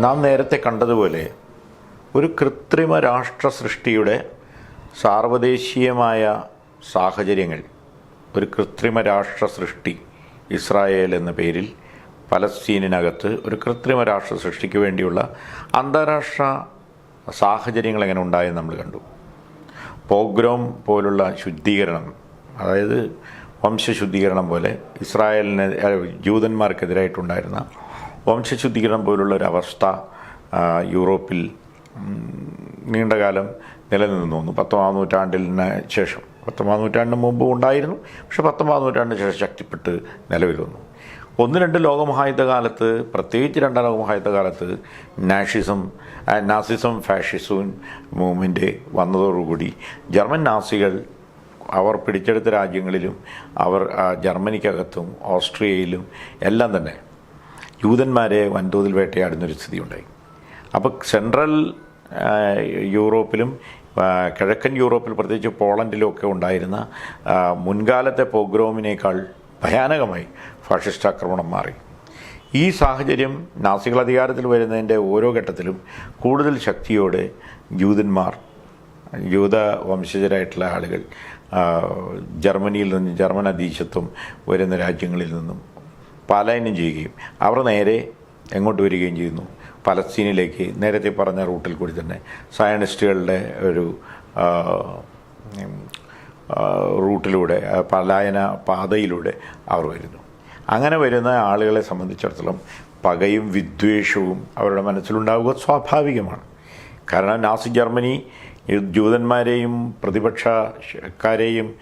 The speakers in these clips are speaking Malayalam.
നാം നേരത്തെ കണ്ടതുപോലെ ഒരു കൃത്രിമ രാഷ്ട്ര സൃഷ്ടിയുടെ സാർവദേശീയമായ സാഹചര്യങ്ങൾ ഒരു കൃത്രിമ രാഷ്ട്ര സൃഷ്ടി ഇസ്രായേൽ എന്ന പേരിൽ പലസ്തീനിനകത്ത് ഒരു കൃത്രിമ രാഷ്ട്ര സൃഷ്ടിക്ക് വേണ്ടിയുള്ള അന്താരാഷ്ട്ര സാഹചര്യങ്ങൾ എങ്ങനെ ഉണ്ടായെന്ന് നമ്മൾ കണ്ടു. പോഗ്രോം പോലുള്ള ശുദ്ധീകരണം അതായത് വംശശുദ്ധീകരണം പോലെ ഇസ്രായേലിന് ജൂതന്മാർക്കെതിരായിട്ടുണ്ടായിരുന്ന വംശശുദ്ധീകരണം പോലുള്ള ഒരു അവസ്ഥ യൂറോപ്പിൽ നീണ്ടകാലം നിലനിന്നു. പത്തൊമ്പതാം നൂറ്റാണ്ടിന് ശേഷം. പത്തൊമ്പതാം നൂറ്റാണ്ടിന് മുമ്പ് ഉണ്ടായിരുന്നു. പക്ഷേ പത്തൊമ്പതാം നൂറ്റാണ്ടിന് ശേഷം ശക്തിപ്പെട്ട് നിലവിൽ വന്നു. ഒന്ന് രണ്ട് ലോകമഹായുദ്ധ കാലത്ത് പ്രത്യേകിച്ച് രണ്ടാം ലോകമഹായുദ്ധ കാലത്ത് നാഷിസം നാസിസം ഫാഷിസവും മൂവ്മെന്റ് വന്നതോടുകൂടി ജർമ്മൻ നാസികൾ അവർ പിടിച്ചെടുത്ത രാജ്യങ്ങളിലും അവർ ജർമ്മനിക്കകത്തും ഓസ്ട്രിയയിലും എല്ലാം തന്നെ യൂതന്മാരെ വൻതോതിൽ വേട്ടയാടുന്നൊരു സ്ഥിതി ഉണ്ടായി അപ്പോൾ സെൻട്രൽ യൂറോപ്പിലും കിഴക്കൻ യൂറോപ്പിൽ പ്രത്യേകിച്ച് പോളണ്ടിലും ഒക്കെ ഉണ്ടായിരുന്ന മുൻകാലത്തെ പോഗ്രോമിനേക്കാൾ ഭയാനകമായി ഫാഷിസ്റ്റ് ആക്രമണം മാറി. ഈ സാഹചര്യം നാസികൾ അധികാരത്തിൽ വരുന്നതിന്റെ ഓരോ ഘട്ടത്തിലും കൂടുതൽ ശക്തിയോടെ ജൂതന്മാർ ജൂത വംശജരായിട്ടുള്ള ആളുകൾ ജർമ്മനിയിൽ നിന്നും ജർമ്മൻ അധീശത്വം വരുന്ന രാജ്യങ്ങളിൽ നിന്നും പലായനം ചെയ്യുകയും അവർ നേരെ എങ്ങോട്ട് വരികയും ചെയ്യുന്നു? പലസ്തീനിലേക്ക്. നേരത്തെ പറഞ്ഞ റൂട്ടിൽ കൂടി തന്നെ. സയനിസ്റ്റുകളുടെ ഒരു റൂട്ടിലൂടെ പലായന പാതയിലൂടെ അവർ വരുന്നു. അങ്ങനെ വരുന്ന ആളുകളെ സംബന്ധിച്ചിടത്തോളം പകയും വിദ്വേഷവും അവരുടെ മനസ്സിലുണ്ടാവുക സ്വാഭാവികമാണ്. കാരണം നാസി ജർമ്മനി ജൂതന്മാരെയും പ്രതിപക്ഷക്കാരെയും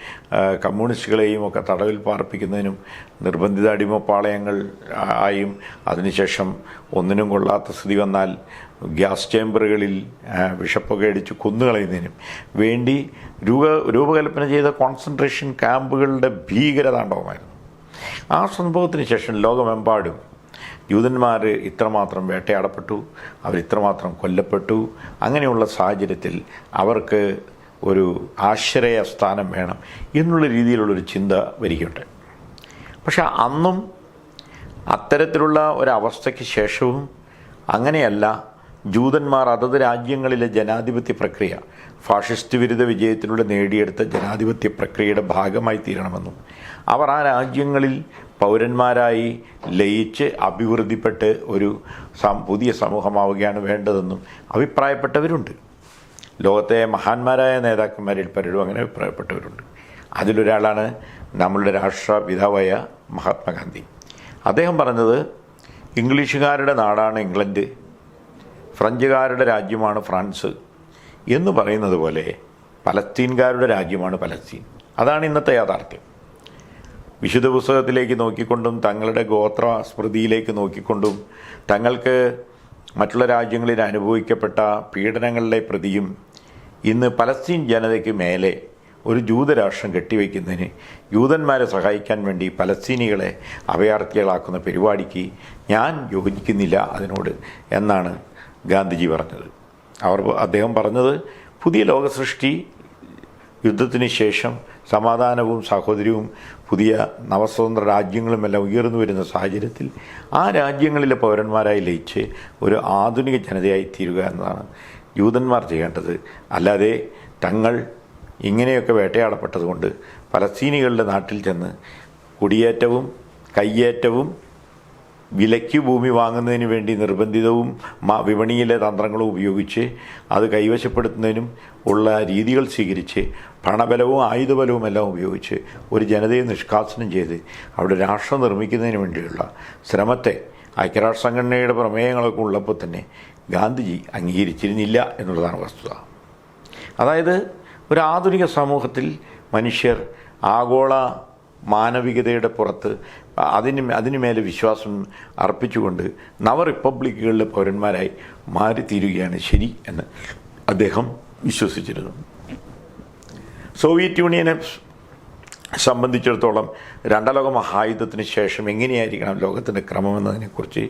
കമ്മ്യൂണിസ്റ്റുകളെയും ഒക്കെ തടവിൽ പാർപ്പിക്കുന്നതിനും നിർബന്ധിത അടിമപ്പാളയങ്ങൾ ആയും അതിനുശേഷം ഒന്നിനും കൊള്ളാത്ത സ്ഥിതി വന്നാൽ ഗ്യാസ് ചേമ്പറുകളിൽ വിഷപ്പൊക്കെ അടിച്ച് കൊന്നുകളയുന്നതിനും വേണ്ടി രൂപ രൂപകൽപ്പന ചെയ്ത കോൺസെൻട്രേഷൻ ക്യാമ്പുകളുടെ ഭീകരതാണ്ഡവമായിരുന്നു. ആ സംഭവത്തിന് ശേഷം ലോകമെമ്പാടും യൂതന്മാർ ഇത്രമാത്രം വേട്ടയാടപ്പെട്ടു അവർ ഇത്രമാത്രം കൊല്ലപ്പെട്ടു. അങ്ങനെയുള്ള സാഹചര്യത്തിൽ അവർക്ക് ഒരു ആശ്രയ സ്ഥാനം വേണം എന്നുള്ള രീതിയിലുള്ളൊരു ചിന്ത വരികയുണ്ട് പക്ഷെ അന്നും അത്തരത്തിലുള്ള ഒരവസ്ഥയ്ക്ക് ശേഷവും അങ്ങനെയല്ല ജൂതന്മാർ അതത് രാജ്യങ്ങളിലെ ജനാധിപത്യ പ്രക്രിയ ഫാഷിസ്റ്റ് വിരുദ്ധ വിജയത്തിലൂടെ നേടിയെടുത്ത ജനാധിപത്യ പ്രക്രിയയുടെ ഭാഗമായി തീരണമെന്നും അവർ ആ രാജ്യങ്ങളിൽ പൗരന്മാരായി ലയിച്ച് അഭിവൃദ്ധിപ്പെട്ട് ഒരു പുതിയ സമൂഹമാവുകയാണ് വേണ്ടതെന്നും അഭിപ്രായപ്പെട്ടവരുണ്ട്. ലോകത്തെ മഹാന്മാരായ നേതാക്കന്മാരിൽ പലരും അങ്ങനെ അഭിപ്രായപ്പെട്ടവരുണ്ട്. അതിലൊരാളാണ് നമ്മളുടെ രാഷ്ട്രപിതാവായ മഹാത്മാഗാന്ധി. അദ്ദേഹം പറഞ്ഞത് ഇംഗ്ലീഷുകാരുടെ നാടാണ് ഇംഗ്ലണ്ട്. ഫ്രഞ്ചുകാരുടെ രാജ്യമാണ് ഫ്രാൻസ് എന്ന് പറയുന്നത് പോലെ പലസ്തീൻകാരുടെ രാജ്യമാണ് പലസ്തീൻ. അതാണ് ഇന്നത്തെ യാഥാർത്ഥ്യം. വിശുദ്ധ പുസ്തകത്തിലേക്ക് നോക്കിക്കൊണ്ടും തങ്ങളുടെ ഗോത്ര സ്മൃതിയിലേക്ക് നോക്കിക്കൊണ്ടും തങ്ങൾക്ക് മറ്റുള്ള രാജ്യങ്ങളിൽ അനുഭവിക്കപ്പെട്ട പീഡനങ്ങളുടെ പ്രതിയും ഇന്ന് പലസ്തീൻ ജനതയ്ക്ക് മേലെ ഒരു ജൂതരാഷ്ട്രം കെട്ടിവെക്കുന്നതിന് യൂതന്മാരെ സഹായിക്കാൻ വേണ്ടി പലസ്തീനികളെ അഭയാർത്ഥികളാക്കുന്ന പരിപാടിക്ക് ഞാൻ യോജിക്കുന്നില്ല അതിനോട് എന്നാണ് ഗാന്ധിജി പറഞ്ഞത്. അവർ അദ്ദേഹം പറഞ്ഞത് പുതിയ ലോക സൃഷ്ടി യുദ്ധത്തിന് ശേഷം സമാധാനവും സാഹോദര്യവും പുതിയ നവസ്വതന്ത്ര രാജ്യങ്ങളുമെല്ലാം ഉയർന്നു വരുന്ന സാഹചര്യത്തിൽ ആ രാജ്യങ്ങളിലെ പൗരന്മാരായി ലയിച്ച് ഒരു ആധുനിക ജനതയായി തീരുക എന്നതാണ് യൂതന്മാർ ചെയ്യേണ്ടത്. അല്ലാതെ തങ്ങൾ ഇങ്ങനെയൊക്കെ വേട്ടയാടപ്പെട്ടതുകൊണ്ട് പലസ്തീനികളുടെ നാട്ടിൽ ചെന്ന് കുടിയേറ്റവും കയ്യേറ്റവും വിലയ്ക്ക് ഭൂമി വാങ്ങുന്നതിന് വേണ്ടി നിർബന്ധിതവും വിപണിയിലെ തന്ത്രങ്ങളും ഉപയോഗിച്ച് അത് കൈവശപ്പെടുത്തുന്നതിനും ഉള്ള രീതികൾ സ്വീകരിച്ച് പണബലവും ആയുധബലവും എല്ലാം ഉപയോഗിച്ച് ഒരു ജനതയെ നിഷ്കാസനം ചെയ്ത് അവിടെ രാഷ്ട്രം നിർമ്മിക്കുന്നതിന് വേണ്ടിയുള്ള ശ്രമത്തെ ഐക്യരാഷ്ട്ര സംഘടനയുടെ പ്രമേയങ്ങളൊക്കെ ഉള്ളപ്പോൾ തന്നെ ഗാന്ധിജി അംഗീകരിച്ചിരുന്നില്ല എന്നുള്ളതാണ് വസ്തുത. അതായത് ഒരു ആധുനിക സമൂഹത്തിൽ മനുഷ്യർ ആഗോള മാനവികതയുടെ പുറത്ത് അതിന് അതിനുമേലെ വിശ്വാസം അർപ്പിച്ചുകൊണ്ട് നവ റിപ്പബ്ലിക്കുകളിലെ പൗരന്മാരായി മാറിത്തീരുകയാണ് ശരി എന്ന് അദ്ദേഹം വിശ്വസിച്ചിരുന്നു. സോവിയറ്റ് യൂണിയനെ സംബന്ധിച്ചിടത്തോളം രണ്ടാം ലോക മഹായുദ്ധത്തിന് ശേഷം എങ്ങനെയായിരിക്കണം ലോകത്തിന്റെ ക്രമം എന്നതിനെക്കുറിച്ച്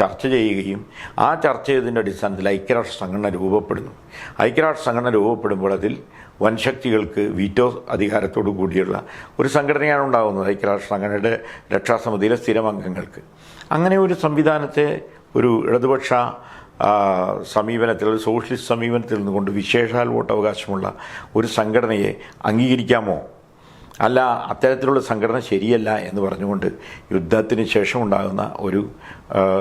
ചർച്ച ചെയ്യുകയും ആ ചർച്ച ചെയ്തതിന്റെ അടിസ്ഥാനത്തിൽ ഐക്യരാഷ്ട്ര സംഘടന രൂപപ്പെടുന്നു. ഐക്യരാഷ്ട്ര സംഘടന രൂപപ്പെടുമ്പോൾ അതിൽ വൻശക്തികൾക്ക് വീറ്റോ അധികാരത്തോടു കൂടിയുള്ള ഒരു സംഘടനയാണ് ഉണ്ടാകുന്നത് ഐക്യരാഷ്ട്ര സംഘടനയുടെ രക്ഷാസമിതിയിലെ സ്ഥിരം അംഗങ്ങൾക്ക് അങ്ങനെ ഒരു സംവിധാനത്തെ ഒരു ഇടതുപക്ഷ സമീപനത്തിൽ സോഷ്യലിസ്റ്റ് സമീപനത്തിൽ നിന്നുകൊണ്ട് വിശേഷാൽ വോട്ടവകാശമുള്ള ഒരു സംഘടനയെ അംഗീകരിക്കാമോ? അല്ല അത്തരത്തിലുള്ള സംഘടന ശരിയല്ല എന്ന് പറഞ്ഞുകൊണ്ട് യുദ്ധത്തിന് ശേഷമുണ്ടാകുന്ന ഒരു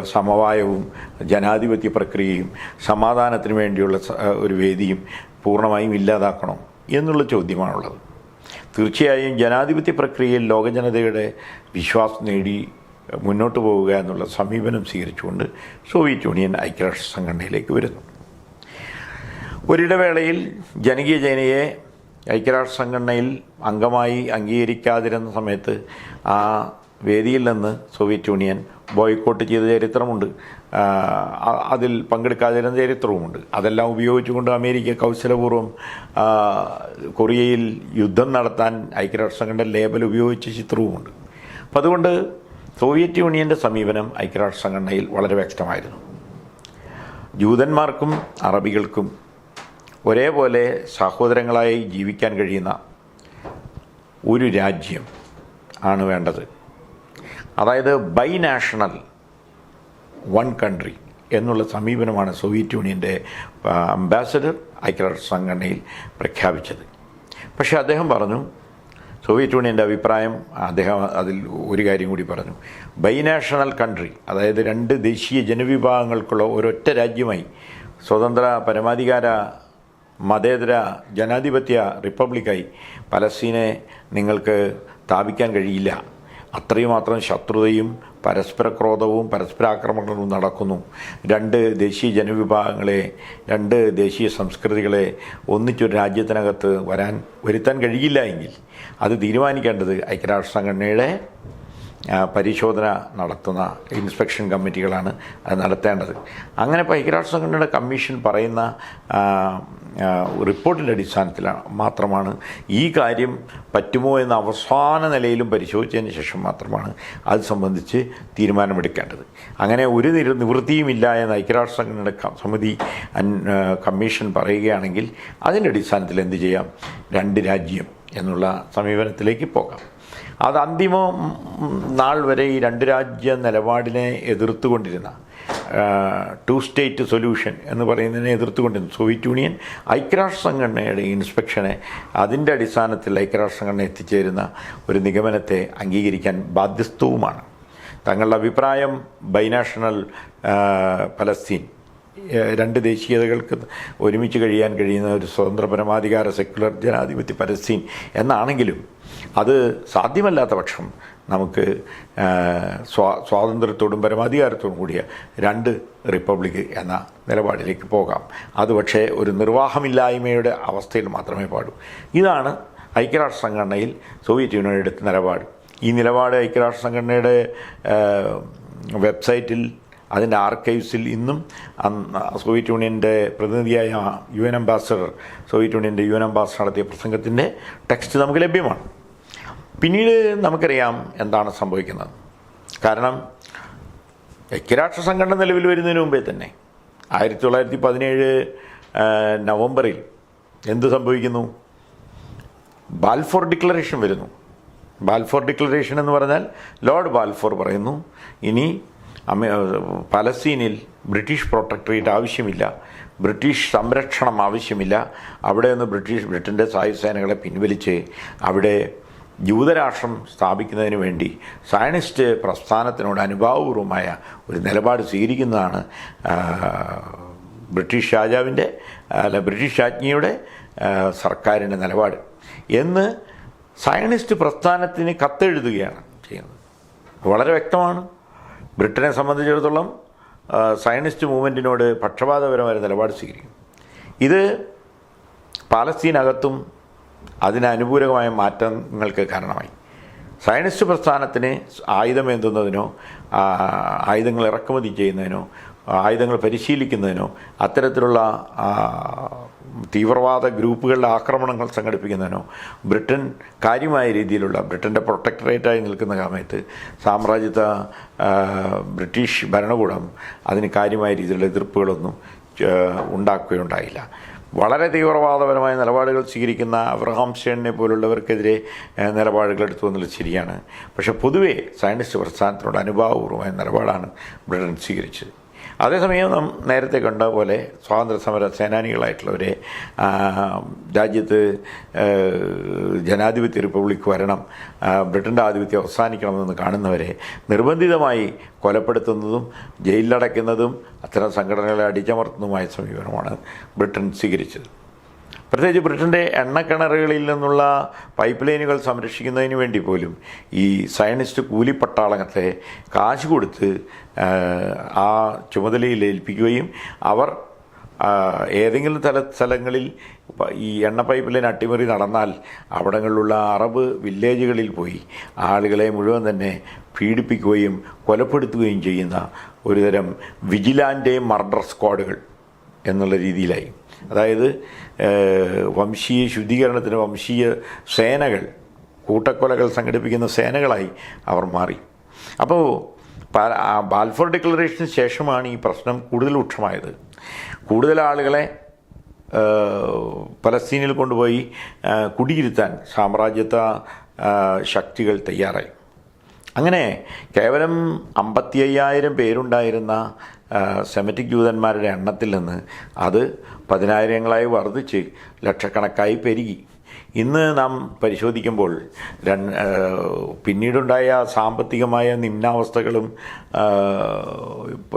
സമവായവും ജനാധിപത്യ പ്രക്രിയയും സമാധാനത്തിന് വേണ്ടിയുള്ള ഒരു വേദിയും പൂർണമായും ഇല്ലാതാക്കണം എന്നുള്ള ചോദ്യമാണുള്ളത്. തീർച്ചയായും ജനാധിപത്യ പ്രക്രിയയിൽ ലോകജനതയുടെ വിശ്വാസം നേടി മുന്നോട്ട് പോവുക എന്നുള്ള സമീപനം സ്വീകരിച്ചുകൊണ്ട് സോവിയറ്റ് യൂണിയൻ ഐക്യരാഷ്ട്ര സംഘടനയിലേക്ക് വരുന്നു. ഒരിടവേളയിൽ ജനകീയ ജനയെ ഐക്യരാഷ്ട്ര സംഘടനയിൽ അംഗമായി അംഗീകരിക്കാതിരുന്ന സമയത്ത് ആ വേദിയിൽ നിന്ന് സോവിയറ്റ് യൂണിയൻ ബോയ്ക്കോട്ട് ചെയ്ത ചരിത്രമുണ്ട്. അതിൽ പങ്കെടുക്കാതിരുന്ന ചരിത്രവുമുണ്ട്. അതെല്ലാം ഉപയോഗിച്ചുകൊണ്ട് അമേരിക്ക കൗശലപൂർവം കൊറിയയിൽ യുദ്ധം നടത്താൻ ഐക്യരാഷ്ട്ര സംഘടന ലേബൽ ഉപയോഗിച്ച ചിത്രവുമുണ്ട്. അപ്പം അതുകൊണ്ട് സോവിയറ്റ് യൂണിയന്റെ സമീപനം ഐക്യരാഷ്ട്ര സംഘടനയിൽ വളരെ വ്യക്തമായിരുന്നു. ജൂതന്മാർക്കും അറബികൾക്കും ഒരേപോലെ സഹോദരങ്ങളായി ജീവിക്കാൻ കഴിയുന്ന ഒരു രാജ്യം ആണ് വേണ്ടത്. അതായത് ബൈ നാഷണൽ വൺ കൺട്രി എന്നുള്ള സമീപനമാണ് സോവിയറ്റ് യൂണിയന്റെ അംബാസഡർ ഐക്യരാഷ്ട്ര സംഘടനയിൽ പ്രഖ്യാപിച്ചത്. പക്ഷേ അദ്ദേഹം പറഞ്ഞു സോവിയറ്റ് യൂണിയന്റെ അഭിപ്രായം അദ്ദേഹം അതിൽ ഒരു കാര്യം കൂടി പറഞ്ഞു. ബൈനാഷണൽ കൺട്രി അതായത് രണ്ട് ദേശീയ ജനവിഭാഗങ്ങൾക്കുള്ള ഒരൊറ്റ രാജ്യമായി സ്വതന്ത്ര പരമാധികാര മതേതര ജനാധിപത്യ റിപ്പബ്ലിക്കായി പലസ്തീനെ നിങ്ങൾക്ക് സ്ഥാപിക്കാൻ കഴിയില്ല. അത്രയും മാത്രം ശത്രുതയും പരസ്പര ക്രോധവും പരസ്പരാക്രമണങ്ങളും നടക്കുന്നു. രണ്ട് ദേശീയ ജനവിഭാഗങ്ങളെ രണ്ട് ദേശീയ സംസ്കൃതികളെ ഒന്നിച്ചൊരു രാജ്യത്തിനകത്ത് വരാൻ വരുത്താൻ കഴിയില്ല എങ്കിൽ അത് തീരുമാനിക്കേണ്ടത് ഐക്യരാഷ്ട്ര സംഘടനയുടെ പരിശോധന നടത്തുന്ന ഇൻസ്പെക്ഷൻ കമ്മിറ്റികളാണ് അത് നടത്തേണ്ടത്. അങ്ങനെ ഇപ്പോൾ ഐക്യരാഷ്ട്ര സംഘടനയുടെ കമ്മീഷൻ പറയുന്ന റിപ്പോർട്ടിന്റെ അടിസ്ഥാനത്തിലാണ് മാത്രമാണ് ഈ കാര്യം പറ്റുമോ എന്ന അവസാന നിലയിലും പരിശോധിച്ചതിന് ശേഷം മാത്രമാണ് അത് സംബന്ധിച്ച് തീരുമാനമെടുക്കേണ്ടത്. അങ്ങനെ ഒരു നിര നിവൃത്തിയുമില്ല എന്ന് ഐക്യരാഷ്ട്ര സംഘടനയുടെ സമിതി കമ്മീഷൻ പറയുകയാണെങ്കിൽ അതിന്റെ അടിസ്ഥാനത്തിൽ എന്ത് ചെയ്യാം? രണ്ട് രാജ്യം എന്നുള്ള സമീപനത്തിലേക്ക് പോകാം. അത് അന്തിമ നാൾ വരെ ഈ രണ്ട് രാജ്യ നിലപാടിനെ എതിർത്തുകൊണ്ടിരുന്ന ടു സ്റ്റേറ്റ് സൊല്യൂഷൻ എന്ന് പറയുന്നതിനെ എതിർത്തുകൊണ്ടിരുന്നു സോവിയറ്റ് യൂണിയൻ ഐക്യരാഷ്ട്ര സംഘടനയുടെ ഇൻസ്പെക്ഷനെ അതിന്റെ അടിസ്ഥാനത്തിൽ ഐക്യരാഷ്ട്ര സംഘടന എത്തിച്ചേരുന്ന ഒരു നിഗമനത്തെ അംഗീകരിക്കാൻ ബാധ്യസ്ഥവുമാണ്. തങ്ങളുടെ അഭിപ്രായം ബൈനാഷണൽ പലസ്തീൻ രണ്ട് ദേശീയതകൾക്ക് ഒരുമിച്ച് കഴിയാൻ കഴിയുന്ന ഒരു സ്വതന്ത്ര പരമാധികാര സെക്യുലർ ജനാധിപത്യ പലസ്തീൻ എന്നാണെങ്കിലും അത് സാധ്യമല്ലാത്ത പക്ഷം നമുക്ക് സ്വാ സ്വാതന്ത്ര്യത്തോടും പരമാധികാരത്തോടും കൂടിയ രണ്ട് റിപ്പബ്ലിക് എന്ന നിലപാടിലേക്ക് പോകാം. അത് പക്ഷേ ഒരു നിർവാഹമില്ലായ്മയുടെ അവസ്ഥയിൽ മാത്രമേ പാടൂ. ഇതാണ് ഐക്യരാഷ്ട്ര സംഘടനയിൽ സോവിയറ്റ് യൂണിയൻ എടുത്ത നിലപാട്. ഈ നിലപാട് ഐക്യരാഷ്ട്ര സംഘടനയുടെ വെബ്സൈറ്റിൽ അതിന്റെ ആർക്കൈവ്സിൽ ഇന്നും അന്ന് സോവിയറ്റ് യൂണിയന്റെ പ്രതിനിധിയായ യു എൻ അംബാസഡർ സോവിയറ്റ് യൂണിയന്റെ യു എൻ അംബാസഡർ നടത്തിയ പ്രസംഗത്തിന്റെ ടെക്സ്റ്റ് നമുക്ക് ലഭ്യമാണ്. പിന്നീട് നമുക്കറിയാം എന്താണ് സംഭവിക്കുന്നത്. കാരണം ഐക്യരാഷ്ട്ര സംഘടന നിലവിൽ വരുന്നതിന് മുമ്പേ തന്നെ ആയിരത്തി തൊള്ളായിരത്തി പതിനേഴ് നവംബറിൽ എന്ത് സംഭവിക്കുന്നു? ബാൽഫോർ ഡിക്ലറേഷൻ വരുന്നു. ബാൽഫോർ ഡിക്ലറേഷൻ എന്ന് പറഞ്ഞാൽ ലോർഡ് ബാൽഫോർ പറയുന്നു ഇനി പലസ്തീനിൽ ബ്രിട്ടീഷ് പ്രൊട്ടക്ടറേറ്റ് ആവശ്യമില്ല ബ്രിട്ടീഷ് സംരക്ഷണം ആവശ്യമില്ല അവിടെ നിന്ന് ബ്രിട്ടീഷ് ബ്രിട്ടന്റെ സായുധസേനകളെ പിൻവലിച്ച് അവിടെ ജൂതരാഷ്ട്രം സ്ഥാപിക്കുന്നതിന് വേണ്ടി സയനിസ്റ്റ് പ്രസ്ഥാനത്തിനോട് അനുഭാവപൂർവമായ ഒരു നിലപാട് സ്വീകരിക്കുന്നതാണ് ബ്രിട്ടീഷ് രാജാവിന്റെ അല്ല ബ്രിട്ടീഷ് രാജ്ഞിയുടെ സർക്കാരിന്റെ നിലപാട്. എന്ന് സയനിസ്റ്റ് പ്രസ്ഥാനത്തിന് കത്തെഴുതുകയാണ് ചെയ്യുന്നത്. വളരെ വ്യക്തമാണ്. ബ്രിട്ടനെ സംബന്ധിച്ചിടത്തോളം സയനിസ്റ്റ് മൂവ്മെന്റിനോട് പക്ഷപാതപരമായ നിലപാട് സ്വീകരിക്കും ഇത് പാലസ്തീനകത്തും അതിനനുകൂലമായ മാറ്റങ്ങൾക്ക് കാരണമായി. സയനിസ്റ്റ് പ്രസ്ഥാനത്തിന് ആയുധമേന്തുന്നതിനോ ആയുധങ്ങൾ ഇറക്കുമതി ചെയ്യുന്നതിനോ ആയുധങ്ങൾ പരിശീലിക്കുന്നതിനോ അത്തരത്തിലുള്ള തീവ്രവാദ ഗ്രൂപ്പുകളുടെ ആക്രമണങ്ങൾ സംഘടിപ്പിക്കുന്നതിനോ ബ്രിട്ടൻ കാര്യമായ രീതിയിലുള്ള ബ്രിട്ടന്റെ പ്രൊട്ടക്ടറേറ്റായി നിൽക്കുന്ന സമയത്ത് സാമ്രാജ്യത്വ ബ്രിട്ടീഷ് ഭരണകൂടം അതിന് കാര്യമായ രീതിയിലുള്ള എതിർപ്പുകളൊന്നും ഉണ്ടാക്കുകയുണ്ടായില്ല. വളരെ തീവ്രവാദപരമായ നിലപാടുകൾ സ്വീകരിക്കുന്ന അബ്രഹാം ഷേണിനെ പോലുള്ളവർക്കെതിരെ നിലപാടുകൾ എടുത്തു എന്നുള്ളത് ശരിയാണ്. പക്ഷേ പൊതുവേ സയനിസ്റ്റ് പ്രസ്ഥാനത്തിനോട് അനുഭാവപൂർവമായ നിലപാടാണ് ബ്രിട്ടൻ സ്വീകരിച്ചത്. അതേസമയം നാം നേരത്തെ കണ്ട പോലെ സ്വാതന്ത്ര്യ സമര സേനാനികളായിട്ടുള്ളവരെ രാജ്യത്ത് ജനാധിപത്യ റിപ്പബ്ലിക് വരണം ബ്രിട്ടന്റെ ആധിപത്യം അവസാനിക്കണമെന്ന് കാണുന്നവരെ നിർബന്ധിതമായി കൊലപ്പെടുത്തുന്നതും ജയിലിലടയ്ക്കുന്നതും അത്തരം സംഘടനകളെ അടിച്ചമർത്തുന്നതുമായ സമീപനമാണ് ബ്രിട്ടൻ സ്വീകരിച്ചത്. പ്രത്യേകിച്ച് ബ്രിട്ടന്റെ എണ്ണക്കിണറുകളിൽ നിന്നുള്ള പൈപ്പ് ലൈനുകൾ സംരക്ഷിക്കുന്നതിന് വേണ്ടി പോലും ഈ സയനിസ്റ്റ് കൂലിപ്പട്ടാളത്തെ കാശ് കൊടുത്ത് ആ, ചുമതലയിൽ ഏൽപ്പിക്കുകയും അവർ ഏതെങ്കിലും തല സ്ഥലങ്ങളിൽ ഈ എണ്ണ പൈപ്പ് ലൈൻ അട്ടിമറി നടന്നാൽ അവിടങ്ങളിലുള്ള അറബ് വില്ലേജുകളിൽ പോയി ആളുകളെ മുഴുവൻ തന്നെ പീഡിപ്പിക്കുകയും കൊലപ്പെടുത്തുകയും ചെയ്യുന്ന ഒരുതരം വിജിലാന്റെ മർഡർ സ്ക്വാഡുകൾ എന്നുള്ള രീതിയിലായി. അതായത് വംശീയ ശുദ്ധീകരണത്തിന് വംശീയ സേനകൾ കൂട്ടക്കൊലകൾ സംഘടിപ്പിക്കുന്ന സേനകളായി അവർ മാറി. അപ്പോൾ ബാൽഫോർ ഡിക്ലറേഷന് ശേഷമാണ് ഈ പ്രശ്നം കൂടുതൽ രൂക്ഷമായത്. കൂടുതൽ ആളുകളെ പലസ്തീനിൽ കൊണ്ടുപോയി കുടിയിരുത്താൻ സാമ്രാജ്യത്വ ശക്തികൾ തയ്യാറായി. അങ്ങനെ കേവലം അമ്പത്തി അയ്യായിരം പേരുണ്ടായിരുന്ന സെമറ്റിക് ജൂതന്മാരുടെ എണ്ണത്തിൽ നിന്ന് അത് പതിനായിരങ്ങളായി വർദ്ധിച്ച് ലക്ഷക്കണക്കായി പെരുകി. ഇന്ന് നാം പരിശോധിക്കുമ്പോൾ പിന്നീടുണ്ടായ സാമ്പത്തികമായ നിമ്നാവസ്ഥകളും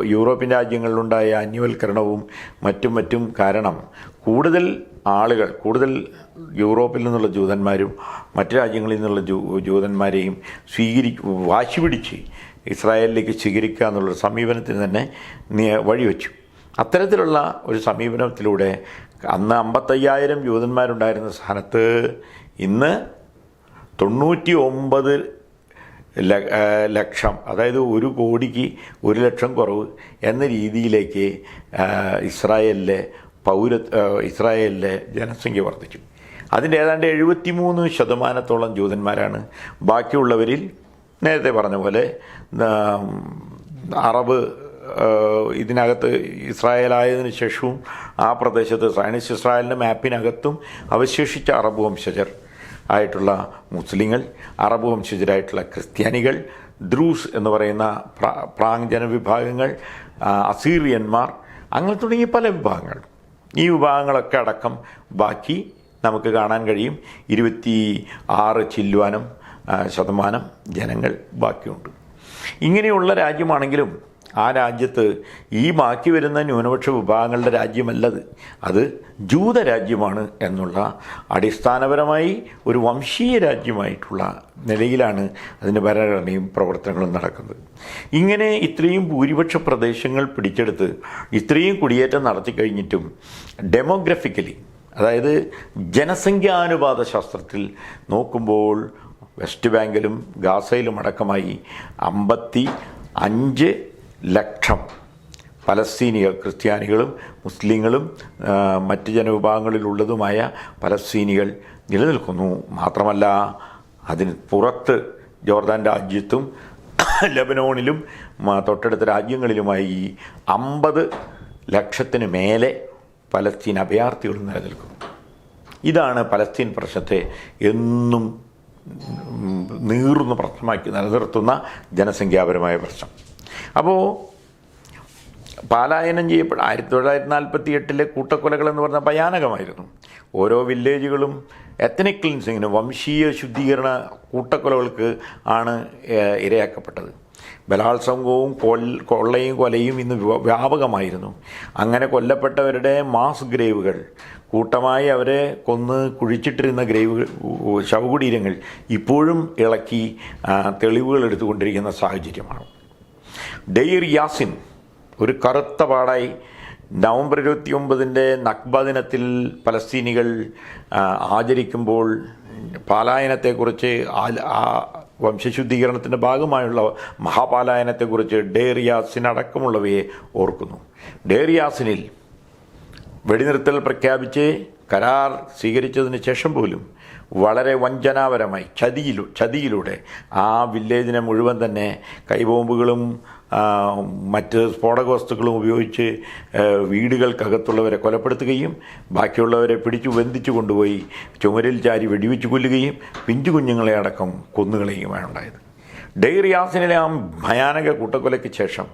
യൂറോപ്യൻ രാജ്യങ്ങളിലുണ്ടായ അന്യവൽക്കരണവും മറ്റും മറ്റും കാരണം കൂടുതൽ ആളുകൾ കൂടുതൽ യൂറോപ്പിൽ നിന്നുള്ള ജൂതന്മാരും മറ്റു രാജ്യങ്ങളിൽ നിന്നുള്ള ജൂ ജൂതന്മാരെയും സ്വീകരി വാശി പിടിച്ച് ഇസ്രായേലിലേക്ക് സ്വീകരിക്കുക എന്നുള്ളൊരു സമീപനത്തിന് തന്നെ വഴിവെച്ചു. അത്തരത്തിലുള്ള ഒരു സമീപനത്തിലൂടെ അന്ന് അമ്പത്തയ്യായിരം ജൂതന്മാരുണ്ടായിരുന്ന സ്ഥാനത്ത് ഇന്ന് തൊണ്ണൂറ്റി ഒമ്പത് ലക്ഷം അതായത് ഒരു കോടിക്ക് ഒരു ലക്ഷം കുറവ് എന്ന രീതിയിലേക്ക് ഇസ്രായേലിലെ പൗര ഇസ്രായേലിലെ ജനസംഖ്യ വർദ്ധിച്ചു. അതിന്റെ ഏതാണ്ട് എഴുപത്തിമൂന്ന് ശതമാനത്തോളം ജൂതന്മാരാണ്. ബാക്കിയുള്ളവരിൽ നേരത്തെ പറഞ്ഞ പോലെ അറബ് ഇതിനകത്ത് ഇസ്രായേലായതിനു ശേഷവും ആ പ്രദേശത്ത് സയനിസ്റ്റ് ഇസ്രായേലിന്റെ മാപ്പിനകത്തും അവശേഷിച്ച അറബ് വംശജർ ആയിട്ടുള്ള മുസ്ലിങ്ങൾ അറബ് വംശജരായിട്ടുള്ള ക്രിസ്ത്യാനികൾ ദ്രൂസ് എന്ന് പറയുന്ന പ്രാ- പ്രാങ് ജനവിഭാഗങ്ങൾ അസീറിയന്മാർ അങ്ങനെ തുടങ്ങിയ പല വിഭാഗങ്ങൾ. ഈ വിഭാഗങ്ങളൊക്കെ അടക്കം ബാക്കി നമുക്ക് കാണാൻ കഴിയും. ഇരുപത്തി ആറ് ചില്ലുവാനും ശതമാനം ജനങ്ങൾ ബാക്കിയുണ്ട്. ഇങ്ങനെയുള്ള രാജ്യമാണെങ്കിലും ആ രാജ്യത്ത് ഈ ബാക്കി വരുന്ന ന്യൂനപക്ഷ വിഭാഗങ്ങളുടെ രാജ്യമല്ലത്. അത് ജൂത രാജ്യമാണ് എന്നുള്ള അടിസ്ഥാനപരമായി ഒരു വംശീയ രാജ്യമായിട്ടുള്ള നിലയിലാണ് അതിന്റെ ഭരണഘടനയും പ്രവർത്തനങ്ങളും നടക്കുന്നത്. ഇങ്ങനെ ഇത്രയും ഭൂരിപക്ഷ പ്രദേശങ്ങൾ പിടിച്ചെടുത്ത് ഇത്രയും കുടിയേറ്റം നടത്തി കഴിഞ്ഞിട്ടും ഡെമോഗ്രഫിക്കലി അതായത് ജനസംഖ്യാനുപാത ശാസ്ത്രത്തിൽ നോക്കുമ്പോൾ വെസ്റ്റ് ബാങ്കിലും ഗാസയിലും അടക്കമായി അമ്പത്തി അഞ്ച് ലക്ഷം പലസ്തീനികൾ ക്രിസ്ത്യാനികളും മുസ്ലിങ്ങളും മറ്റ് ജനവിഭാഗങ്ങളിലുള്ളതുമായ പലസ്തീനികൾ നിലനിൽക്കുന്നു. മാത്രമല്ല അതിന് പുറത്ത് ജോർദാൻ രാജ്യത്തും ലബനോണിലും തൊട്ടടുത്ത രാജ്യങ്ങളിലുമായി അമ്പത് ലക്ഷത്തിന് മേലെ പലസ്തീൻ അഭയാർത്ഥികളും നിലനിൽക്കും. ഇതാണ് പലസ്തീൻ പ്രശ്നത്തെ എന്നും നീറുന്ന പ്രശ്നമാക്കി നിലനിർത്തുന്ന ജനസംഖ്യാപരമായ പ്രശ്നം. അപ്പോൾ പാലായനം ചെയ്യപ്പെട്ട ആയിരത്തി തൊള്ളായിരത്തി നാൽപ്പത്തി എട്ടിലെ കൂട്ടക്കൊലകൾ എന്ന് പറഞ്ഞ ഭയാനകമായിരുന്നു. ഓരോ വില്ലേജുകളും എത്തനിക് ക്ലിൻസിങ്ങിന് വംശീയ ശുദ്ധീകരണ കൂട്ടക്കൊലകൾക്ക് ആണ് ഇരയാക്കപ്പെട്ടത്. ബലാത്സംഗവും കൊള്ളയും കൊലയും ഇന്ന് വ്യാപകമായിരുന്നു. അങ്ങനെ കൊല്ലപ്പെട്ടവരുടെ മാസ് ഗ്രേവുകൾ കൂട്ടമായി അവരെ കൊന്ന് കുഴിച്ചിട്ടിരുന്ന ഗ്രേവ് ശവകുടീരങ്ങൾ ഇപ്പോഴും ഇളക്കി തെളിവുകൾ എടുത്തുകൊണ്ടിരിക്കുന്ന സാഹചര്യമാണ്. ഡെയ്ർ യാസിൻ ഒരു കറുത്ത പാടായി നവംബർ ഇരുപത്തി ഒമ്പതിന്റെ നഖ്ബ ദിനത്തിൽ പലസ്തീനികൾ ആചരിക്കുമ്പോൾ ആ വംശശുദ്ധീകരണത്തിന്റെ ഭാഗമായുള്ള മഹാപാലായനത്തെക്കുറിച്ച് ഡേറിയാസിനടക്കമുള്ളവയെ ഓർക്കുന്നു. ഡേറിയാസിനിൽ വെടിനിർത്തൽ പ്രഖ്യാപിച്ച് കരാർ സ്വീകരിച്ചതിന് ശേഷം പോലും വളരെ വഞ്ചനാപരമായി ചതിയിലു ചതിയിലൂടെ ആ വില്ലേജിനെ മുഴുവൻ തന്നെ കൈബോംബുകളും മറ്റ് സ്ഫോടക വസ്തുക്കളും ഉപയോഗിച്ച് വീടുകൾക്കകത്തുള്ളവരെ കൊലപ്പെടുത്തുകയും ബാക്കിയുള്ളവരെ പിടിച്ചു ബന്ധിച്ചു കൊണ്ടുപോയി ചുമരിൽ ചാരി വെടിവെച്ച് കൊല്ലുകയും പിഞ്ചു കുഞ്ഞുങ്ങളെ അടക്കം കൊന്നുകളയുമാണ് ഉണ്ടായത്. ഡെയ്റിയാസിനിലെ ആ ഭയാനക കൂട്ടക്കൊലയ്ക്ക് ശേഷം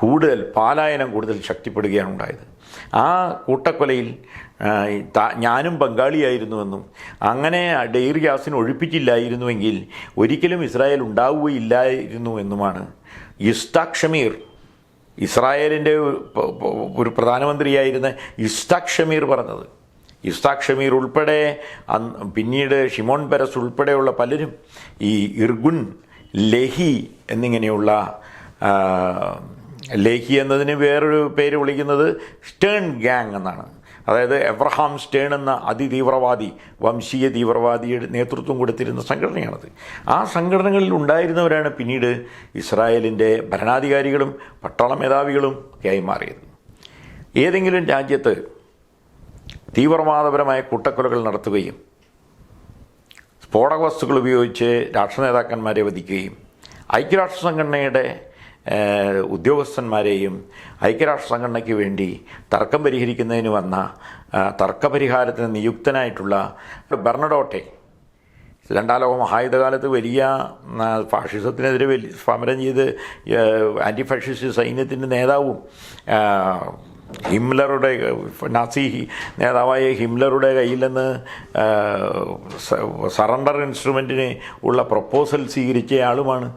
കൂടുതൽ പാലായനം കൂടുതൽ ശക്തിപ്പെടുകയാണ് ഉണ്ടായത്. ആ കൂട്ടക്കൊലയിൽ ഞാനും പങ്കാളിയായിരുന്നുവെന്നും അങ്ങനെ ഡെയർ ഗ്യാസിന് ഒഴിപ്പിച്ചില്ലായിരുന്നുവെങ്കിൽ ഒരിക്കലും ഇസ്രായേൽ ഉണ്ടാവുകയില്ലായിരുന്നു എന്നുമാണ് ഇസ്താഖ് ഷമീർ ഇസ്രായേലിന്റെ ഒരു പ്രധാനമന്ത്രിയായിരുന്ന ഇസ്താഖ് ഷമീർ പറഞ്ഞത്. ഇസ്താഖ് ഷമീർ ഉൾപ്പെടെ പിന്നീട് ഷിമോൺ പെരസ് ഉൾപ്പെടെയുള്ള പലരും ഈ ഇർഗുൻ ലെഹി എന്നിങ്ങനെയുള്ള ലേഹി എന്നതിന് വേറൊരു പേര് വിളിക്കുന്നത് സ്റ്റേൺ ഗ്യാങ് എന്നാണ്. അതായത് എബ്രഹാം സ്റ്റേൺ എന്ന അതിതീവ്രവാദി വംശീയ തീവ്രവാദിയുടെ നേതൃത്വം കൊടുത്തിരുന്ന സംഘടനയാണത്. ആ സംഘടനകളിൽ ഉണ്ടായിരുന്നവരാണ് പിന്നീട് ഇസ്രായേലിന്റെ ഭരണാധികാരികളും പട്ടാള മേധാവികളും ഒക്കെയായി മാറിയത്. ഏതെങ്കിലും രാജ്യത്ത് തീവ്രവാദപരമായ കൂട്ടക്കൊലകൾ നടത്തുകയും സ്ഫോടക വസ്തുക്കൾ ഉപയോഗിച്ച് രാഷ്ട്ര നേതാക്കന്മാരെ വധിക്കുകയും ഐക്യരാഷ്ട്ര സംഘടനയുടെ ഉദ്യോഗസ്ഥന്മാരെയും ഐക്യരാഷ്ട്ര സംഘടനയ്ക്ക് വേണ്ടി തർക്കം പരിഹരിക്കുന്നതിന് വന്ന തർക്കപരിഹാരത്തിന് നിയുക്തനായിട്ടുള്ള ബെർണഡോട്ടെ. രണ്ടാം ലോക മഹായുദ്ധകാലത്ത് വലിയ ഫാഷിസത്തിനെതിരെ വലിയ സമരം ചെയ്ത് ആന്റി ഫാഷിസ്റ്റ് സൈന്യത്തിന്റെ നേതാവും ഹിംലറുടെ നാസി നേതാവായ ഹിംലറുടെ കയ്യിൽ നിന്ന് സറണ്ടർ ഇൻസ്ട്രുമെന്റിന് ഉള്ള പ്രപ്പോസൽ സ്വീകരിച്ചയാളുമാണ്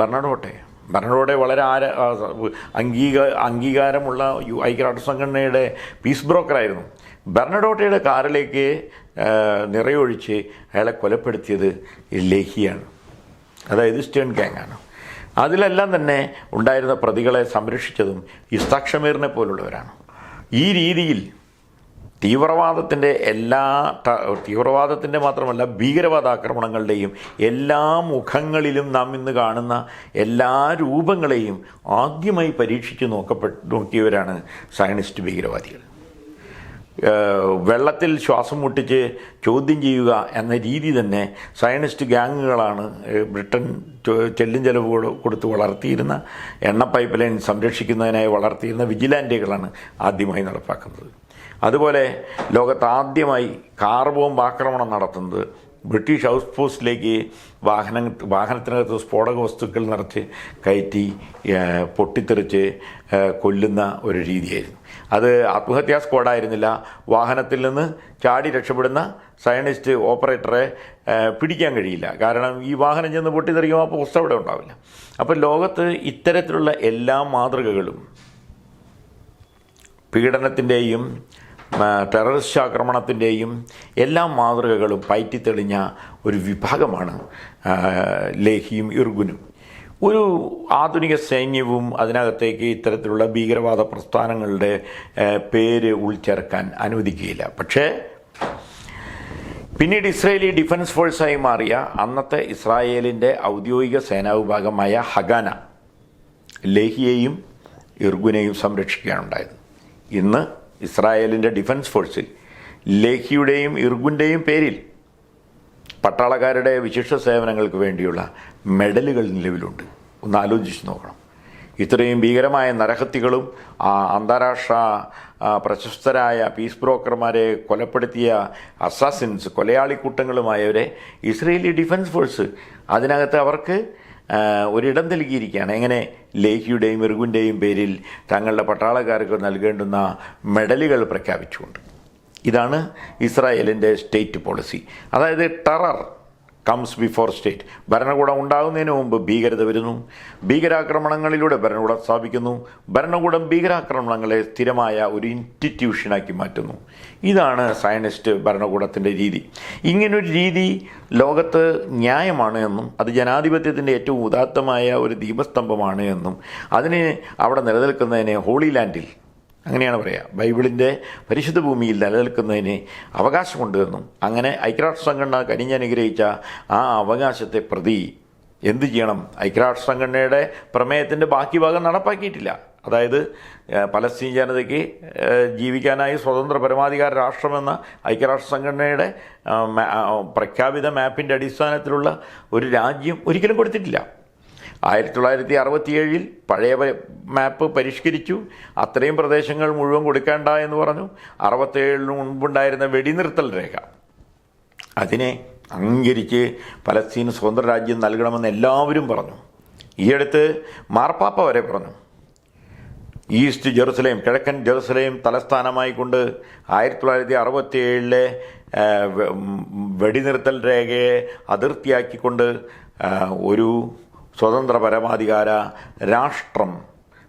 ബെർണഡോട്ടെ. ബെർണഡോട്ടെ വളരെ ആര അംഗീകാര അംഗീക അംഗീകാരമുള്ള യു ഐക്യരാഷ്ട്ര സംഘടനയുടെ പീസ് ബ്രോക്കറായിരുന്നു ബെർണഡോട്ടയുടെ കാറിലേക്ക് നിറയൊഴിച്ച് അയാളെ കൊലപ്പെടുത്തിയത് ലേഹിയാണ്. അതായത് സ്റ്റേൺ ഗാങ്ങാണ് അതിലെല്ലാം തന്നെ ഉണ്ടായിരുന്ന പ്രതികളെ സംരക്ഷിച്ചതും ഇസ്താക്ഷമീറിനെ പോലുള്ളവരാണ്. ഈ രീതിയിൽ തീവ്രവാദത്തിന്റെ എല്ലാ തീവ്രവാദത്തിന്റെ മാത്രമല്ല ഭീകരവാദ ആക്രമണങ്ങളുടെയും എല്ലാ മുഖങ്ങളിലും നാം ഇന്ന് കാണുന്ന എല്ലാ രൂപങ്ങളെയും ആദ്യമായി പരീക്ഷിച്ച് നോക്കപ്പെട്ട് നോക്കിയവരാണ് സയനിസ്റ്റ് ഭീകരവാദികൾ. വെള്ളത്തിൽ ശ്വാസം മുട്ടിച്ച് ചോദ്യം ചെയ്യുക എന്ന രീതി തന്നെ സയനിസ്റ്റ് ഗ്യാങ്ങുകളാണ് ബ്രിട്ടൻ ചെല്ലും ചെലവ് കൊടുത്ത് വളർത്തിയിരുന്ന എണ്ണ പൈപ്പ് ലൈൻ സംരക്ഷിക്കുന്നതിനായി വളർത്തിയിരുന്ന വിജിലാന്റുകളാണ് ആദ്യമായി നടപ്പാക്കുന്നത്. അതുപോലെ ലോകത്ത് ആദ്യമായി കാർ ബോംബ് ആക്രമണം നടത്തുന്നത് ബ്രിട്ടീഷ് ഹൗസ് പോസ്റ്റിലേക്ക് വാഹനം വാഹനത്തിനകത്ത് സ്ഫോടക വസ്തുക്കൾ നിറച്ച് കയറ്റി പൊട്ടിത്തെറിച്ച് കൊല്ലുന്ന ഒരു രീതിയായിരുന്നു. അത് ആത്മഹത്യാ സ്ക്വാഡായിരുന്നില്ല വാഹനത്തിൽ നിന്ന് ചാടി രക്ഷപ്പെടുന്ന സയനിസ്റ്റ് ഓപ്പറേറ്ററെ പിടിക്കാൻ കഴിയില്ല. കാരണം ഈ വാഹനം ചെന്ന് പൊട്ടിത്തെറിക്കുമ്പോൾ ആ പോസ്റ്റ് അവിടെ ഉണ്ടാവില്ല. അപ്പോൾ ലോകത്ത് ഇത്തരത്തിലുള്ള എല്ലാ മാതൃകകളും പീഡനത്തിന്റെയും ടെററിസ്റ്റ് ആക്രമണത്തിന്റെയും എല്ലാ മാതൃകകളും പയറ്റിത്തെളിഞ്ഞ ഒരു വിഭാഗമാണ് ലേഹിയും ഇർഗുനും. ഒരു ആധുനിക സൈന്യവും അതിനകത്തേക്ക് ഇത്തരത്തിലുള്ള ഭീകരവാദ പ്രസ്ഥാനങ്ങളുടെ പേര് ഉൾച്ചേർക്കാൻ അനുവദിക്കുകയില്ല. പക്ഷേ പിന്നീട് ഇസ്രായേലി ഡിഫൻസ് ഫോഴ്സായി മാറിയ അന്നത്തെ ഇസ്രായേലിന്റെ ഔദ്യോഗിക സേനാ വിഭാഗമായ ഹഗാന ലേഹിയെയും ഇർഗുനെയും സംരക്ഷിക്കുകയാണുണ്ടായത് ഇന്ന് ഇസ്രായേലിന്റെ ഡിഫൻസ് ഫോഴ്സിൽ ലേഹിയുടെയും ഇർഗുന്റെയും പേരിൽ പട്ടാളക്കാരുടെ വിശിഷ്ട സേവനങ്ങൾക്ക് വേണ്ടിയുള്ള മെഡലുകൾ നിലവിലുണ്ട്. ഒന്ന് ആലോചിച്ച് നോക്കണം. ഇത്രയും ഭീകരമായ നരഹത്യകളും അന്താരാഷ്ട്ര പ്രശസ്തരായ പീസ് ബ്രോക്കർമാരെ കൊലപ്പെടുത്തിയ അസാസിൻസ് കൊലയാളിക്കൂട്ടങ്ങളുമായവരെ ഇസ്രയേലി ഡിഫൻസ് ഫോഴ്സ് അതിനകത്ത് അവർക്ക് ഒരിടം നൽകിയിരിക്കുകയാണ്. എങ്ങനെ? ലേഹിയുടെയും ഇർഗുന്റെയും പേരിൽ തങ്ങളുടെ പട്ടാളക്കാർക്ക് നൽകേണ്ടുന്ന മെഡലുകൾ പ്രഖ്യാപിച്ചുകൊണ്ട്. ഇതാണ് ഇസ്രായേലിന്റെ സ്റ്റേറ്റ് പോളിസി. അതായത് ടെറർ കംസ് ബിഫോർ സ്റ്റേറ്റ് ഭരണകൂടം ഉണ്ടാകുന്നതിന് മുമ്പ് ഭീകരത വരുന്നു. ഭീകരാക്രമണങ്ങളിലൂടെ ഭരണകൂടം സ്ഥാപിക്കുന്നു. ഭരണകൂടം ഭീകരാക്രമണങ്ങളെ സ്ഥിരമായ ഒരു ഇൻസ്റ്റിറ്റ്യൂഷനാക്കി മാറ്റുന്നു. ഇതാണ് സയനിസ്റ്റ് ഭരണകൂടത്തിന്റെ രീതി. ഇങ്ങനൊരു രീതി ലോകത്ത് ന്യായമാണ് എന്നും അത് ജനാധിപത്യത്തിന്റെ ഏറ്റവും ഉദാത്തമായ ഒരു ദീപസ്തംഭമാണ് എന്നും അതിന് അവിടെ നിലനിൽക്കുന്നതിനെ ഹോളി ലാൻഡിൽ അങ്ങനെയാണ് പറയുക ബൈബിളിന്റെ പരിശുദ്ധ ഭൂമിയിൽ നിലനിൽക്കുന്നതിന് അവകാശമുണ്ട് എന്നും അങ്ങനെ ഐക്യരാഷ്ട്ര സംഘടന കനിഞ്ഞനുഗ്രഹിച്ച ആ അവകാശത്തെ പ്രതി എന്ത് ചെയ്യണം? ഐക്യരാഷ്ട്ര സംഘടനയുടെ പ്രമേയത്തിന്റെ ബാക്കി ഭാഗം നടപ്പാക്കിയിട്ടില്ല. അതായത് പലസ്തീൻ ജനതയ്ക്ക് ജീവിക്കാനായി സ്വതന്ത്ര പരമാധികാര രാഷ്ട്രമെന്ന ഐക്യരാഷ്ട്ര സംഘടനയുടെ പ്രഖ്യാപിത മാപ്പിന്റെ അടിസ്ഥാനത്തിലുള്ള ഒരു രാജ്യം ഒരിക്കലും കൊടുത്തിട്ടില്ല. ആയിരത്തി തൊള്ളായിരത്തി അറുപത്തിയേഴിൽ പഴയ മാപ്പ് പരിഷ്കരിച്ചു. അത്രയും പ്രദേശങ്ങൾ മുഴുവൻ കൊടുക്കേണ്ട എന്ന് പറഞ്ഞു. അറുപത്തേഴിന് മുൻപുണ്ടായിരുന്ന വെടിനിർത്തൽ രേഖ. അതിനെ അംഗീകരിച്ച് പലസ്തീന് സ്വതന്ത്ര രാജ്യം നൽകണമെന്ന് എല്ലാവരും പറഞ്ഞു. ഈയടുത്ത് മാർപ്പാപ്പ വരെ പറഞ്ഞു. ഈസ്റ്റ് ജെറുസലേം കിഴക്കൻ ജെറുസലേം തലസ്ഥാനമായി കൊണ്ട് ആയിരത്തി തൊള്ളായിരത്തി അറുപത്തി ഏഴിലെ വെടിനിർത്തൽ രേഖയെ അതിർത്തിയാക്കിക്കൊണ്ട് ഒരു സ്വതന്ത്ര പരമാധികാര രാഷ്ട്രം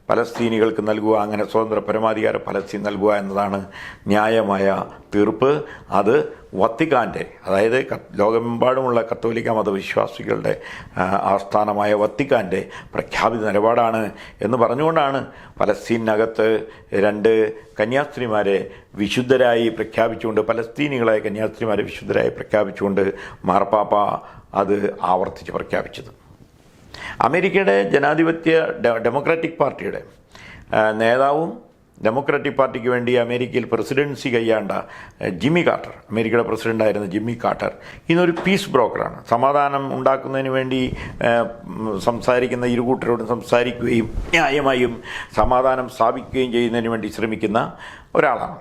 പലസ്തീനികൾക്ക് നൽകുക അങ്ങനെ സ്വതന്ത്ര പരമാധികാര പലസ്തീൻ നൽകുക എന്നതാണ് ന്യായമായ തീർപ്പ്. അത് വത്തിക്കാന്റെ അതായത് ലോകമെമ്പാടുമുള്ള കത്തോലിക്ക മതവിശ്വാസികളുടെ ആസ്ഥാനമായ വത്തിക്കാന്റെ പ്രഖ്യാപിത നിലപാടാണ് എന്ന് പറഞ്ഞുകൊണ്ടാണ് പലസ്തീനകത്ത് രണ്ട് കന്യാസ്ത്രീമാരെ വിശുദ്ധരായി പ്രഖ്യാപിച്ചുകൊണ്ട് പലസ്തീനികളായ കന്യാസ്ത്രീമാരെ വിശുദ്ധരായി പ്രഖ്യാപിച്ചുകൊണ്ട് മാർപ്പാപ്പ അത് ആവർത്തിച്ച് പ്രഖ്യാപിച്ചത്. അമേരിക്കയുടെ ജനാധിപത്യ ഡെമോക്രാറ്റിക് പാർട്ടിയുടെ നേതാവും ഡെമോക്രാറ്റിക് പാർട്ടിക്ക് വേണ്ടി അമേരിക്കയിൽ പ്രസിഡൻസി കൈയാണ്ട ജിമ്മി കാർട്ടർ. അമേരിക്കയുടെ പ്രസിഡന്റായിരുന്ന ജിമ്മി കാർട്ടർ ഇന്നൊരു പീസ് ബ്രോക്കറാണ്. സമാധാനം ഉണ്ടാക്കുന്നതിന് വേണ്ടി സംസാരിക്കുന്ന ഇരുകൂട്ടരോടും സംസാരിക്കുകയും ന്യായമായും സമാധാനം സ്ഥാപിക്കുകയും ചെയ്യുന്നതിന് വേണ്ടി ശ്രമിക്കുന്ന ഒരാളാണ്.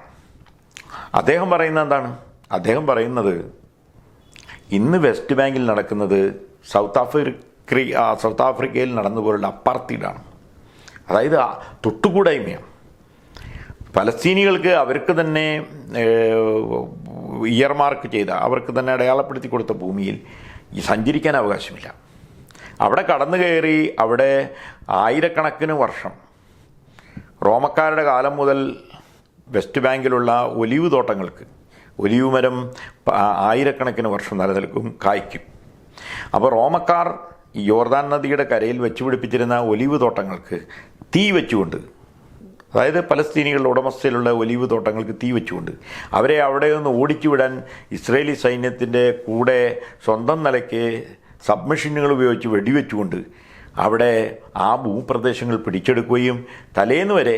അദ്ദേഹം പറയുന്ന എന്താണ്? അദ്ദേഹം പറയുന്നത് ഇന്ന് വെസ്റ്റ് ബാങ്കിൽ നടക്കുന്നത് സൗത്ത് ആഫ്രിക്ക ആ, സൗത്ത് ആഫ്രിക്കയിൽ നടന്നുപോലുള്ള അപ്പാർത്തീഡാണ്. അതായത് തൊട്ടുകൂടായ്മയാണ്. പലസ്തീനികൾക്ക് അവർക്ക് തന്നെ ഇയർമാർക്ക് ചെയ്ത അവർക്ക് തന്നെ അടയാളപ്പെടുത്തി കൊടുത്ത ഭൂമിയിൽ സഞ്ചരിക്കാൻ അവകാശമില്ല. അവിടെ കടന്നു കയറി അവിടെ ആയിരക്കണക്കിന് വർഷം റോമക്കാരുടെ കാലം മുതൽ വെസ്റ്റ് ബാങ്കിലുള്ള ഒലിവ് തോട്ടങ്ങൾക്ക് ഒലിവ് മരം ആയിരക്കണക്കിന് വർഷം നിലനിൽക്കും കായ്ക്കും. അപ്പോൾ റോമക്കാർ യോർദാൻ നദിയുടെ കരയിൽ വെച്ചുപിടിപ്പിച്ചിരുന്ന ഒലിവ് തോട്ടങ്ങൾക്ക് തീ വെച്ചുകൊണ്ട് അതായത് പലസ്തീനികളുടെ ഉടമസ്ഥയിലുള്ള ഒലിവ് തോട്ടങ്ങൾക്ക് തീ വെച്ചുകൊണ്ട് അവരെ അവിടെ നിന്ന് ഓടിച്ചു വിടാൻ ഇസ്രേലി സൈന്യത്തിന്റെ കൂടെ സ്വന്തം നിലയ്ക്ക് സബ്മെഷീനുകൾ ഉപയോഗിച്ച് വെടിവെച്ചുകൊണ്ട് അവിടെ ആ ഭൂപ്രദേശങ്ങൾ പിടിച്ചെടുക്കുകയും തലേന്ന് വരെ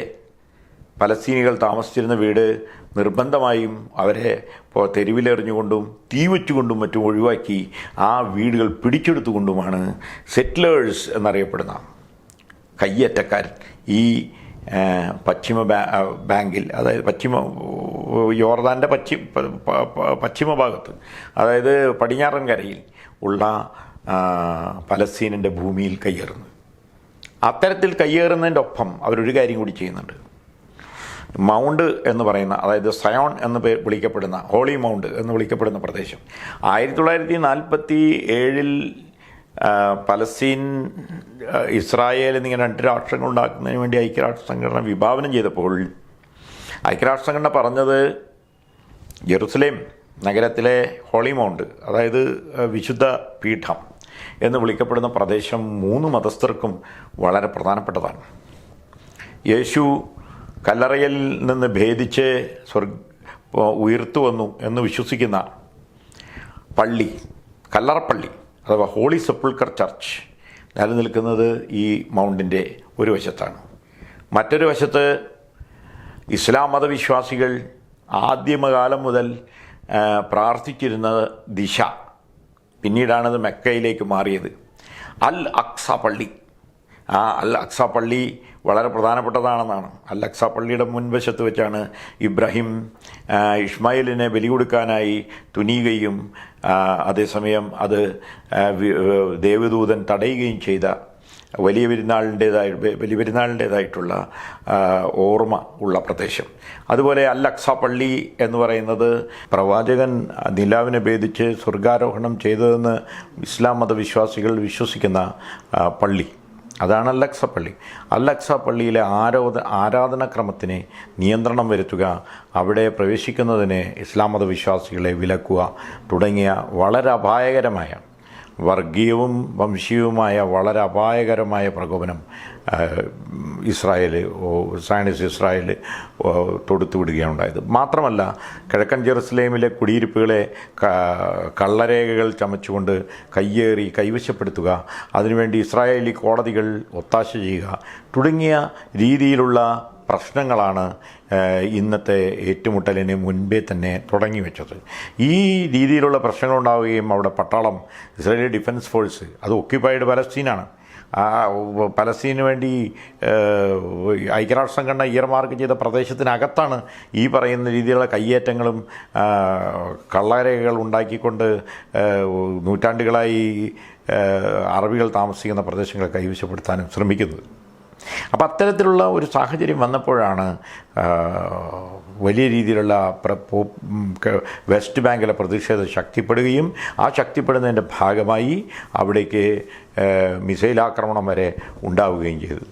പലസ്തീനികൾ താമസിച്ചിരുന്ന വീട് നിർബന്ധമായും അവരെ ഇപ്പോൾ തെരുവിലെറിഞ്ഞുകൊണ്ടും തീ വെച്ചുകൊണ്ടും മറ്റും ഒഴിവാക്കി ആ വീടുകൾ പിടിച്ചെടുത്തുകൊണ്ടുമാണ് സെറ്റിലേഴ്സ് എന്നറിയപ്പെടുന്ന കയ്യേറ്റക്കാരൻ ഈ പശ്ചിമ ബാങ്കിൽ അതായത് പശ്ചിമ യോർദാന്റെ പശ്ചിമ പശ്ചിമ ഭാഗത്ത് അതായത് പടിഞ്ഞാറൻ കരയിൽ ഉള്ള പലസ്തീനിന്റെ ഭൂമിയിൽ കയ്യേറുന്നു. അത്തരത്തിൽ കയ്യേറുന്നതിന്റെ ഒപ്പം അവരൊരു കാര്യം കൂടി ചെയ്യുന്നുണ്ട്. മൗണ്ട് എന്ന് പറയുന്ന അതായത് സയോൺ എന്ന് വിളിക്കപ്പെടുന്ന ഹോളി മൗണ്ട് എന്ന് വിളിക്കപ്പെടുന്ന പ്രദേശം. ആയിരത്തി തൊള്ളായിരത്തി നാൽപ്പത്തി ഏഴിൽ പലസ്തീൻ ഇസ്രായേൽ എന്നിങ്ങനെ രണ്ട് രാഷ്ട്രങ്ങൾ ഉണ്ടാക്കുന്നതിന് വേണ്ടി ഐക്യരാഷ്ട്ര സംഘടന വിഭാവനം ചെയ്തപ്പോൾ ഐക്യരാഷ്ട്ര സംഘടന പറഞ്ഞത് ജെറുസലേം നഗരത്തിലെ ഹോളി മൗണ്ട് അതായത് വിശുദ്ധ പീഠം എന്ന് വിളിക്കപ്പെടുന്ന പ്രദേശം മൂന്ന് മതസ്ഥർക്കും വളരെ പ്രധാനപ്പെട്ടതാണ്. യേശു കല്ലറയിൽ നിന്ന് ഭേദിച്ച് സ്വർഗ് ഉയർത്തു വന്നു എന്ന് വിശ്വസിക്കുന്ന പള്ളി കല്ലറപ്പള്ളി അഥവാ ഹോളി സെപ്പിൾക്കർ ചർച്ച് നിലനിൽക്കുന്നത് ഈ മൗണ്ടിന്റെ ഒരു വശത്താണ്. മറ്റൊരു വശത്ത് ഇസ്ലാം മതവിശ്വാസികൾ ആദ്യമകാലം മുതൽ പ്രാർത്ഥിച്ചിരുന്ന ദിശ പിന്നീടാണത് മെക്കയിലേക്ക് മാറിയത്. അൽ അക്സ പള്ളി. ആ അൽ അക്സ പള്ളി വളരെ പ്രധാനപ്പെട്ടതാണെന്നാണ്. അല്ലക്സ പള്ളിയുടെ മുൻവശത്ത് വെച്ചാണ് ഇബ്രാഹിം ഇസ്മായിലിനെ ബലി കൊടുക്കാനായി തുനിയുകയും അതേസമയം അത് ദേവദൂതൻ തടയുകയും ചെയ്ത വലിയ പെരുന്നാളിന്റേതായ വലിയ പെരുന്നാളിന്റേതായിട്ടുള്ള ഓർമ്മ ഉള്ള പ്രദേശം. അതുപോലെ അൽ അക്സ പള്ളി എന്ന് പറയുന്നത് പ്രവാചകൻ നിലാവിനെ ഭേദിച്ച് സ്വർഗാരോഹണം ചെയ്തതെന്ന് ഇസ്ലാം മതവിശ്വാസികൾ വിശ്വസിക്കുന്ന പള്ളി. അതാണ് അല്ലക്സ പള്ളി. അല്ലക്സ പള്ളിയിലെ ആരോധ ആരാധനാക്രമത്തിന് നിയന്ത്രണം വരുത്തുക അവിടെ പ്രവേശിക്കുന്നതിന് ഇസ്ലാം മതവിശ്വാസികളെ വിലക്കുക തുടങ്ങിയ വളരെ അപായകരമായ വർഗീയവും വംശീയവുമായ വളരെ അപായകരമായ പ്രകോപനം ഇസ്രായേൽ സയനിസ് ഇസ്രായേൽ തൊടുത്തു തൊടുത്തുവിടുകയാണ് ഉണ്ടായത് മാത്രമല്ല കിഴക്കൻ ജെറുസലേമിലെ കുടിയിരിപ്പുകളെ കള്ളരേഖകൾ ചമച്ചുകൊണ്ട് കയ്യേറി കൈവശപ്പെടുത്തുക അതിനുവേണ്ടി ഇസ്രായേലി കോടതികൾ ഒത്താശ ചെയ്യുക തുടങ്ങിയ രീതിയിലുള്ള പ്രശ്നങ്ങളാണ് ഇന്നത്തെ ഏറ്റുമുട്ടലിന് മുൻപേ തന്നെ തുടങ്ങി വെച്ചത്. ഈ രീതിയിലുള്ള പ്രശ്നങ്ങളുണ്ടാവുകയും അവിടെ പട്ടാളം ഇസ്രായേലി ഡിഫൻസ് ഫോഴ്സ് അത് ഒക്യുപ്പൈഡ് പലസ്തീനാണ്. പലസ്തീന് വേണ്ടി ഐക്യരാഷ്ട്ര സംഘടന ഇയർമാർക്ക് ചെയ്ത പ്രദേശത്തിനകത്താണ് ഈ പറയുന്ന രീതിയിലുള്ള കയ്യേറ്റങ്ങളും കള്ളരേഖകൾ ഉണ്ടാക്കിക്കൊണ്ട് നൂറ്റാണ്ടുകളായി അറബികൾ താമസിക്കുന്ന പ്രദേശങ്ങളെ കൈവശപ്പെടുത്താനും ശ്രമിക്കുന്നത്. അപ്പോൾ അത്തരത്തിലുള്ള ഒരു സാഹചര്യം വന്നപ്പോഴാണ് വലിയ രീതിയിലുള്ള വെസ്റ്റ് ബാങ്കിലെ പ്രതിഷേധം ശക്തിപ്പെടുകയും ആ ശക്തിപ്പെടുന്നതിന്റെ ഭാഗമായി അവിടേക്ക് മിസൈൽ ആക്രമണം വരെ ഉണ്ടാവുകയും ചെയ്തു.